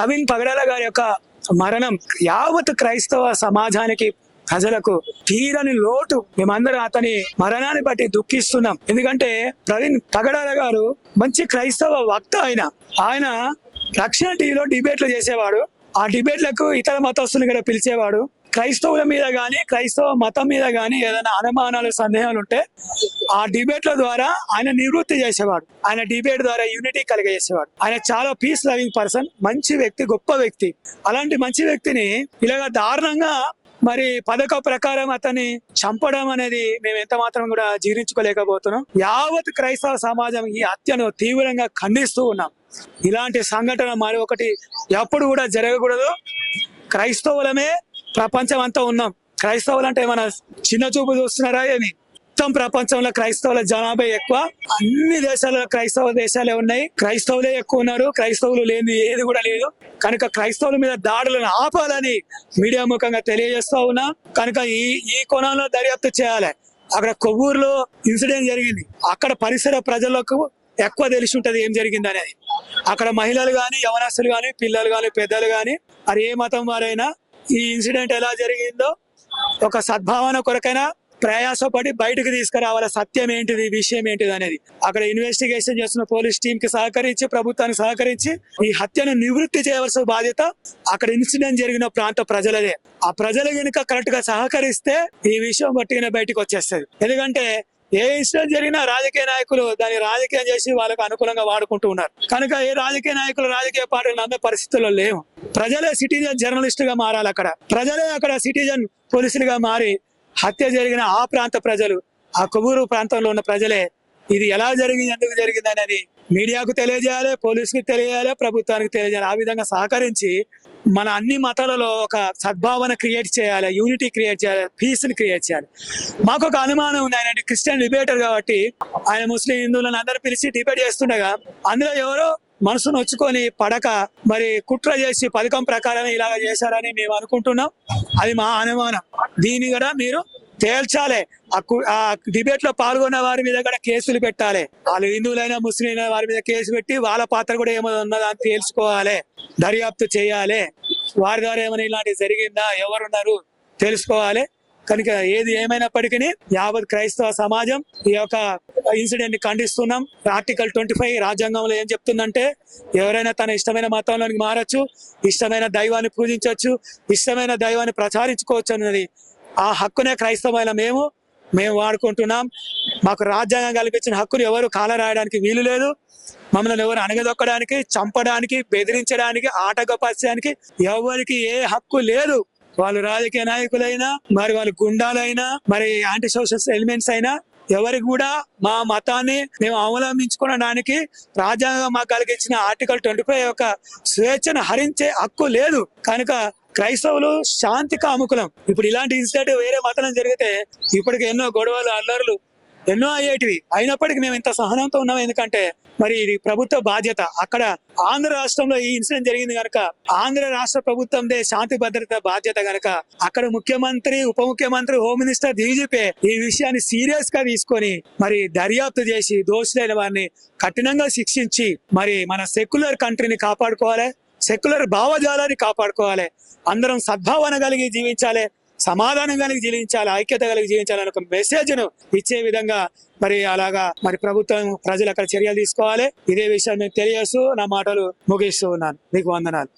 ప్రవీణ్ పగడాల గారి యొక్క మరణం యావత్ క్రైస్తవ సమాజానికి ప్రజలకు తీరని లోటు. మేమందరం అతని మరణాన్ని బట్టి దుఃఖిస్తున్నాం. ఎందుకంటే ప్రవీణ్ పగడాల గారు మంచి క్రైస్తవ వక్త ఆయన. ఆయన రక్షణ టీవీలో డిబేట్లు చేసేవాడు. ఆ డిబేట్లకు ఇతర మతస్థులు కూడా పిలిచేవాడు. క్రైస్తవుల మీద కానీ క్రైస్తవ మతం మీద కానీ ఏదైనా అనుమానాలు సందేహాలు ఉంటే ఆ డిబేట్ల ద్వారా ఆయన నివృత్తి చేసేవాడు. ఆయన డిబేట్ ద్వారా యూనిటీ కలిగజేసేవాడు. ఆయన చాలా పీస్ లవింగ్ పర్సన్ మంచి వ్యక్తి గొప్ప వ్యక్తి. అలాంటి మంచి వ్యక్తిని ఇలాగ దారుణంగా మరి పథక ప్రకారం అతన్ని చంపడం అనేది మేము ఎంత మాత్రం కూడా జీర్ణించుకోలేకపోతున్నాం. యావత్ క్రైస్తవ సమాజం ఈ హత్యను తీవ్రంగా ఖండిస్తూ ఉన్నాం. ఇలాంటి సంఘటన మరి ఒకటి ఎప్పుడు కూడా జరగకూడదు. క్రైస్తవులమే ప్రపంచం అంతా ఉన్నాం. క్రైస్తవులు అంటే మన చిన్న చూపు చూస్తున్నారా ఏమి? మొత్తం ప్రపంచంలో క్రైస్తవుల జనాభా ఎక్కువ. అన్ని దేశాలలో క్రైస్తవ దేశాలే ఉన్నాయి. క్రైస్తవులే ఎక్కువ ఉన్నారు. క్రైస్తవులు లేని ఏది కూడా లేదు. కనుక క్రైస్తవుల మీద దాడులను ఆపాలని మీడియా ముఖంగా తెలియజేస్తా ఉన్నా. కనుక ఈ ఈ కోణంలో దర్యాప్తు చేయాలి. అక్కడ కొవ్వూరులో ఇన్సిడెంట్ జరిగింది. అక్కడ పరిసర ప్రజలకు ఎక్కువ తెలిసి ఉంటది ఏం జరిగింది అనేది అక్కడ మహిళలు కానీ యవనస్తులు కానీ పిల్లలు కానీ పెద్దలు కానీ మరి ఏ మతం వారైనా ఈ ఇన్సిడెంట్ ఎలా జరిగిందో ఒక సద్భావన కొరకైనా ప్రయాసపడి బయటకు తీసుకురావాలి సత్యం ఏంటిది విషయం ఏంటిది అనేది. అక్కడ ఇన్వెస్టిగేషన్ చేస్తున్న పోలీస్ టీమ్కి సహకరించి ప్రభుత్వానికి సహకరించి ఈ హత్యను నివృత్తి చేయవలసిన బాధ్యత అక్కడ ఇన్సిడెంట్ జరిగిన ప్రాంత ప్రజలదే. ఆ ప్రజలు కనుక కరెక్ట్గా సహకరిస్తే ఈ విషయం పట్టుకునే బయటకు వచ్చేస్తుంది. ఎందుకంటే ఏ ఇన్సిడెంట్ జరిగినా రాజకీయ నాయకులు దాన్ని రాజకీయం చేసి వాళ్ళకు అనుకూలంగా వాడుకుంటూ ఉన్నారు. కనుక ఏ రాజకీయ నాయకులు రాజకీయ పార్టీలు నమ్మే పరిస్థితుల్లో లేవు. ప్రజలే సిటిజన్ జర్నలిస్ట్గా మారాలి అక్కడ. ప్రజలే అక్కడ సిటిజన్ పోలీసులుగా మారి హత్య జరిగిన ఆ ప్రాంత ప్రజలు ఆ కొవ్వూరు ప్రాంతంలో ఉన్న ప్రజలే ఇది ఎలా జరిగింది ఎందుకు జరిగింది అనేది మీడియాకు తెలియజేయాలి పోలీసుకి తెలియజేయాలి ప్రభుత్వానికి తెలియజేయాలి. ఆ విధంగా సహకరించి మన అన్ని మతాలలో ఒక సద్భావన క్రియేట్ చేయాలి యూనిటీ క్రియేట్ చేయాలి పీస్ని క్రియేట్ చేయాలి. మాకు ఒక అనుమానం ఉంది. ఆయన క్రిస్టియన్ డిబేటర్ కాబట్టి ఆయన ముస్లిం హిందువులను అందరూ పిలిచి డిబేట్ చేస్తుండగా అందులో ఎవరో మనసు నొచ్చుకొని పడక మరి కుట్ర చేసి పథకం ప్రకారం ఇలాగ చేశారని మేము అనుకుంటున్నాం. అది మా అనుమానం. దీన్ని కూడా మీరు తేల్చాలి. ఆ డిబేట్లో పాల్గొన్న వారి మీద కూడా కేసులు పెట్టాలి. వాళ్ళు హిందువులైనా ముస్లింలైనా వారి మీద కేసు పెట్టి వాళ్ళ పాత్ర కూడా ఏమైనా ఉన్నదా అని తేల్చుకోవాలి. దర్యాప్తు చేయాలి. వారి ద్వారా ఏమైనా ఇలాంటివి జరిగిందా? ఎవరున్నారు? తెలుసుకోవాలి. కనుక ఏది ఏమైనప్పటికీ యావత్ క్రైస్తవ సమాజం ఈ యొక్క ఇన్సిడెంట్ని ఖండిస్తున్నాం. ఆర్టికల్ ట్వంటీ ఫైవ్ రాజ్యాంగంలో ఏం చెప్తుందంటే ఎవరైనా తన ఇష్టమైన మతంలోనికి మారచ్చు ఇష్టమైన దైవాన్ని పూజించవచ్చు ఇష్టమైన దైవాన్ని ప్రచారించుకోవచ్చు అన్నది. ఆ హక్కునే క్రైస్తవమైన మేము మేము వాడుకుంటున్నాం. మాకు రాజ్యాంగం కల్పించిన హక్కును ఎవరు కాలరాయడానికి వీలు లేదు. మమ్మల్ని ఎవరు అణగదొక్కడానికి చంపడానికి బెదిరించడానికి ఆటగపరచడానికి ఎవరికి ఏ హక్కు లేదు. వాళ్ళు రాజకీయ నాయకులైనా మరి వాళ్ళు గుండాలైనా మరి యాంటీ సోషల్ ఎలిమెంట్స్ అయినా ఎవరికి కూడా మా మతాన్ని మేము అవలంబించుకోవడానికి రాజ్యాంగం మాకు కలిగించిన ఆర్టికల్ ట్వంటీ ఫైవ్ యొక్క స్వేచ్ఛను హరించే హక్కు లేదు. కనుక క్రైస్తవులు శాంతి కాముకులం ఇప్పుడు ఇలాంటి ఇన్సిడెంట్ వేరే మతం జరిగితే ఇప్పటికి ఎన్నో గొడవలు అల్లర్లు ఎన్నో అయ్యేటివి. అయినప్పటికీ మేము ఇంత సహనంతో ఉన్నాం. ఎందుకంటే మరి ఇది ప్రభుత్వ బాధ్యత. అక్కడ ఆంధ్ర రాష్ట్రంలో ఈ ఇన్సిడెంట్ జరిగింది కనుక ఆంధ్ర రాష్ట్ర ప్రభుత్వందే శాంతి భద్రత బాధ్యత కనుక అక్కడ ముఖ్యమంత్రి ఉప ముఖ్యమంత్రి హోమ్ మినిస్టర్ డీజీపీ ఈ విషయాన్ని సీరియస్గా తీసుకొని మరి దర్యాప్తు చేసి దోషులైన వారిని కఠినంగా శిక్షించి మరి మన సెక్యులర్ కంట్రీని కాపాడుకోవాలి? సెక్యులర్ భావజాలాన్ని కాపాడుకోవాలి. అందరం సద్భావన కలిగి జీవించాలి. సమాధానం కలిగి జీవించాలి. ఐక్యత కలిగి జీవించాలి ఒక మెసేజ్ను ఇచ్చే విధంగా మరి అలాగా మరి ప్రభుత్వం ప్రజలు అక్కడ చర్యలు తీసుకోవాలి. ఇదే విషయాన్ని తెలియస్తూ నా మాటలు ముగిస్తూ ఉన్నాను. మీకు వందనాలు.